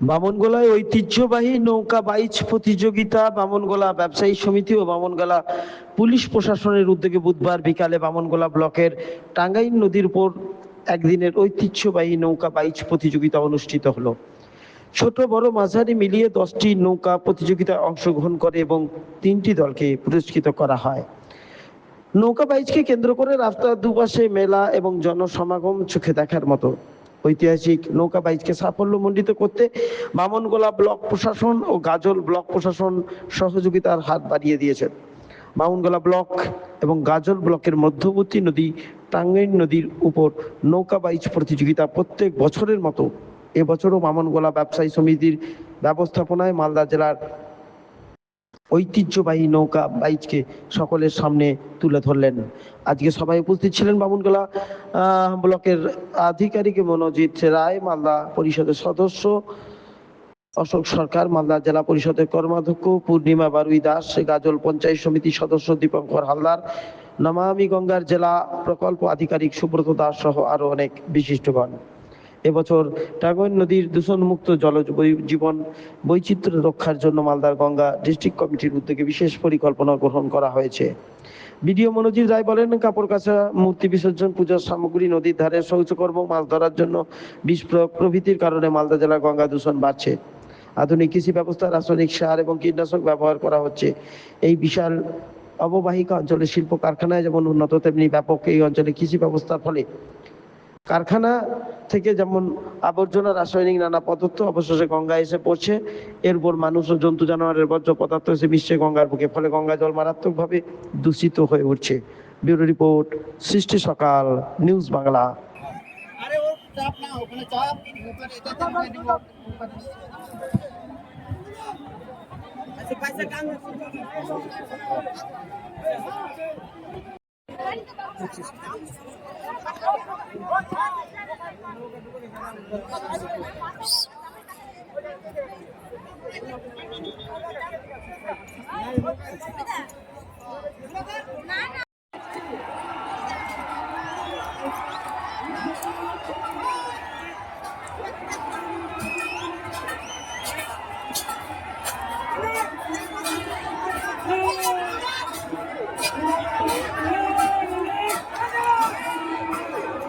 বামনগোলায় ঐতিহ্যবাহী নৌকা বাইচ প্রতিযোগিতা, বামনগোলা ব্যবসায়ী সমিতি ও বামনগোলা পুলিশ প্রশাসনের উদ্যোগে বুধবার বিকালে বামনগোলা ব্লকের টাঙ্গাইল নদীর উপর একদিনের ঐতিহ্যবাহী নৌকা বাইচ প্রতিযোগিতা অনুষ্ঠিত হলো। ছোট, বড়, মাঝারি মিলিয়ে দশটি নৌকা প্রতিযোগিতায় অংশগ্রহণ করে এবং তিনটি দলকে পুরস্কৃত করা হয়। নৌকা বাইচকে কেন্দ্র করে রাস্তার দুপাশে মেলা এবং জনসমাগম চোখে দেখার মতো। ঐতিহাসিক নৌকা বাইচকে সাফল্যমণ্ডিত করতে বামনগোলা ব্লক প্রশাসন ও গাজল ব্লক প্রশাসন সহযোগিতার হাত বাড়িয়ে দিয়েছেন। বামনগোলা ব্লক এবং গাজল ব্লকের মধ্যবর্তী নদী টাঙ্গাইন নদীর উপর নৌকা বাইচ প্রতিযোগিতা প্রত্যেক বছরের মতো এবছরও বামনগোলা ব্যবসায়ী সমিতির ব্যবস্থাপনায় মালদা জেলার ঐতিহ্যবাহী নৌকা বাইচকে সকলের সামনে তুলে ধরলেন। আজকে সবাই উপস্থিত ছিলেন বামুনগোলা ব্লকের আধিকারিক মনোজিৎ রায়, মালদা পরিষদের সদস্য অশোক সরকার, মালদা জেলা পরিষদের কর্মাধ্যক্ষ পূর্ণিমা বারুই দাস, গাজল পঞ্চায়েত সমিতির সদস্য দীপঙ্কর হালদার, নমামি গঙ্গার জেলা প্রকল্প আধিকারিক সুব্রত দাস সহ আরও অনেক বিশিষ্টগণ। এবছর টাঙ্গন নদীর দূষণমুক্ত জলজ জীবন বৈচিত্র্য রক্ষার জন্য মালদার গঙ্গা ডিস্ট্রিক্ট কমিটির উদ্যোগে বিশেষ পরিকল্পনা গ্রহণ করা হয়েছে। বিডিও মনোজিৎ রায় বলেন কাপড় কাচা মূর্তি বিসর্জন, পূজার সামগ্রী, নদীর ধারে শৌচকর্ম, মাছ ধরার জন্য বিষ প্রয়োগ প্রভৃতির কারণে মালদা জেলার গঙ্গা দূষণ বাড়ছে। আধুনিক কৃষি ব্যবস্থা, রাসায়নিক সার এবং কীটনাশক ব্যবহার করা হচ্ছে। এই বিশাল অববাহিকা অঞ্চলে শিল্প কারখানায় যেমন উন্নত, তেমনি ব্যাপক এই অঞ্চলে কৃষি ব্যবস্থার ফলে কারখানা থেকে যেমন আবর্জনা রাসায়নিক নানা পদার্থ অবশেষে গঙ্গায় এসে পড়ছে, এর উপর মানুষ ও জন্তু জানোয়ারের বর্জ্য পদার্থ এসে মিশছে গঙ্গার বুকে, ফলে গঙ্গা জল মারাত্মকভাবে দূষিত হয়ে উঠছে। ব্যুরো রিপোর্ট, সৃষ্টি সকাল, নিউজ বাংলা। ও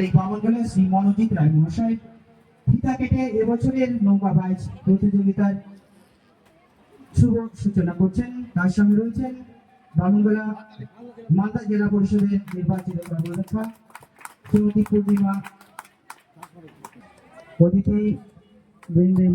আধিকারিক বামনগোলা শ্রী মনোজিৎ রায় মহাশয়, ফিতা কেটে এবছরের নৌকা বাইচ প্রতিযোগিতার শুভ সূচনা করছেন। তার সঙ্গে রয়েছেন বামনগোলা মালদা জেলা পরিষদের নির্বাচিত কর্মকর্তা শ্রীমতী পূর্ণিমা অতিথি বৃন্দের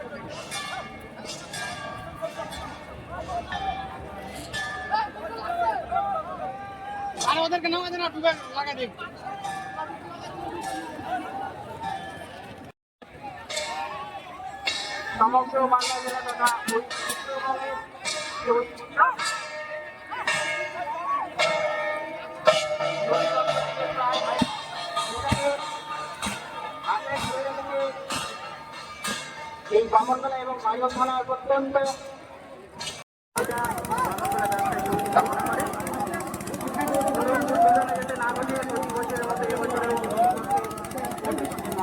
ওদেরকে নামা দেন আপনি লাগা সমগ্র বাংলা জেলা তথা এই ব্রাহ্মণতলা এবং মাইল থানা প্রত্যন্ত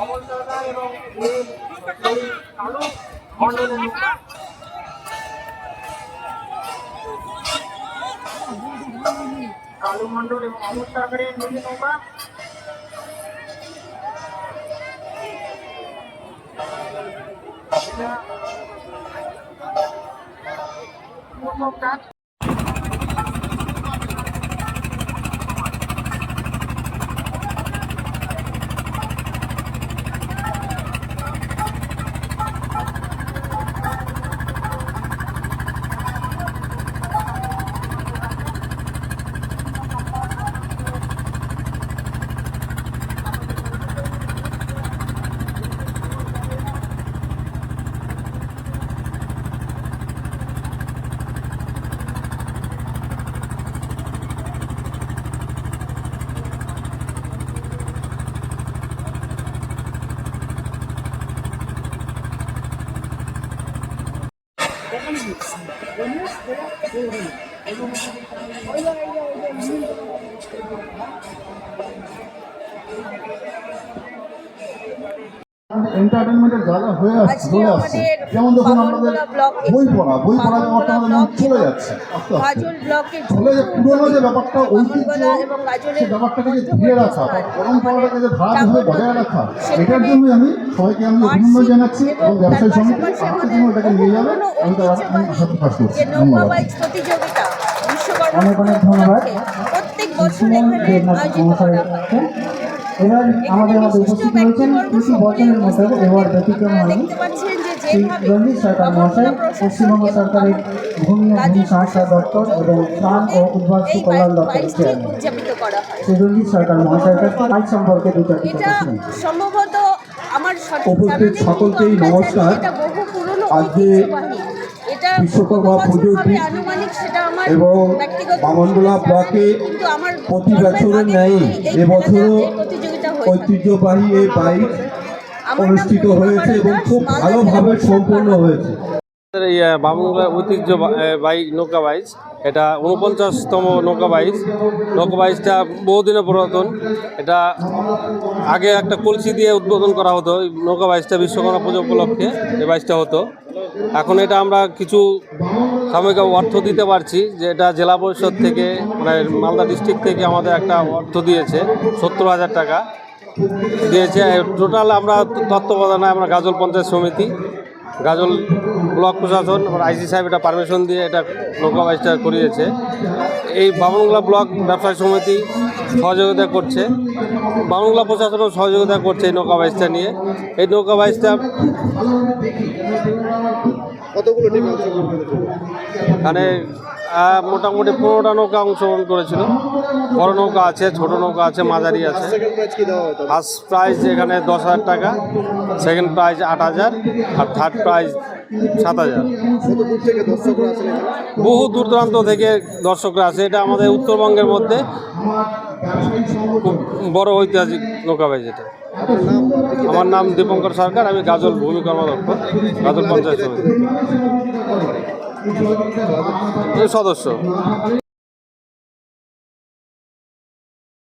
অমল সরকার এবং এই কালো মন্ডলের নৌকা কালু মন্ডল এবং নৌকা এন্টারটেনমেন্টের জায়গা হয়ে আসছে চলে আসছে। যেমন দেখুন আমাদের বই পড়া বই পড়া ব্যাপারটা আমাদের চলে যাচ্ছে আস্তে যে পুরোনো যে ব্যাপারটা ঐতিহ্য সেই ব্যাপারটাকে যে ধীরে রাখা পরম্পরাটাকে যে ধারাবাহিকভাবে বজায় রাখা এটার জন্য আমি সবাইকে আমি অভিনন্দন জানাচ্ছি এবং ব্যবসায়ী সমিতি পাশাপাশি আজকে আমাদের যেন এটাকে নিয়ে যাবে। আমি তার আশা প্রকাশ করছি। অনেক অনেক ধন্যবাদ। প্রত্যেক বছর এখানে আয়োজিত করা হয় এবার আমাদের মধ্যে উপস্থিত কিছু বছরের মতো এবার ব্যতিক্রম শ্রী রঞ্জিত সরকার মহাশয় পশ্চিমবঙ্গ সরকারের ভূমি ও ভূমি সংস্কার দপ্তর এবং ত্রাণ ও উদ্বাস্তু কল্যাণ দপ্তরের চেয়ারম্যান শ্রী রঞ্জিত সরকার মহাশয়ের কাছে আজ সম্পর্কে দু চারটি কথা সম্ভবত আমার উপস্থিত সকলকেই নমস্কার। আজকে বিশ্বকর্মা আমার এবং বামনগোলা ব্লকে প্রতি বছরের ন্যায় এবছরও হয়ে। ঐতিহ্যবাহী এই বাইক অনুষ্ঠিত হয়েছে এবং খুব ভালোভাবে সম্পন্ন হয়েছে। বামুংলা ঐতিহ্য বাইক নৌকা বাইচ এটা উনপঞ্চাশতম নৌকা বাইচ নৌকা বাইচটা বহুদিনের পুরাতন। এটা আগে একটা কলসি দিয়ে উদ্বোধন করা হতো। নৌকা বাইচটা বিশ্বকর্মা পুজো উপলক্ষে এই বাইচটা হতো। এখন এটা আমরা কিছু সাময়িক অর্থ দিতে পারছি যে এটা জেলা পরিষদ থেকে মানে মালদা ডিস্ট্রিক্ট থেকে আমাদের একটা অর্থ দিয়েছে, সত্তর হাজার টাকা। দিয়েছে। টোটাল আমরা তত্ত্বাবধানে আমরা গাজল পঞ্চায়েত সমিতি গাজল ব্লক প্রশাসন আইসি সাহেব এটা পারমিশন দিয়ে এটা নৌকা করিয়েছে। এই বামনগোলা ব্লক ব্যবসায়ী সমিতি সহযোগিতা করছে। বামনগোলা প্রশাসনও সহযোগিতা করছে এই নৌকা বাইচটা নিয়ে। এই নৌকা এখানে আহ, মোটামুটি পনেরোটা নৌকা অংশগ্রহণ করেছিল। বড় নৌকা আছে ছোট নৌকা আছে মাঝারি আছে। ফার্স্ট প্রাইজ এখানে দশ হাজার টাকা সেকেন্ড প্রাইজ আট হাজার আর থার্ড প্রাইজ সাত হাজার। বহু দূর দূরান্ত থেকে দর্শকরা আসে। এটা আমাদের উত্তরবঙ্গের মধ্যে খুব বড় ঐতিহাসিক নৌকাবাই যেটা। আমার নাম দীপঙ্কর সরকার আমি গাজল ভূমি কর্মদক্ষ গাজল পঞ্চায়েত সদস্য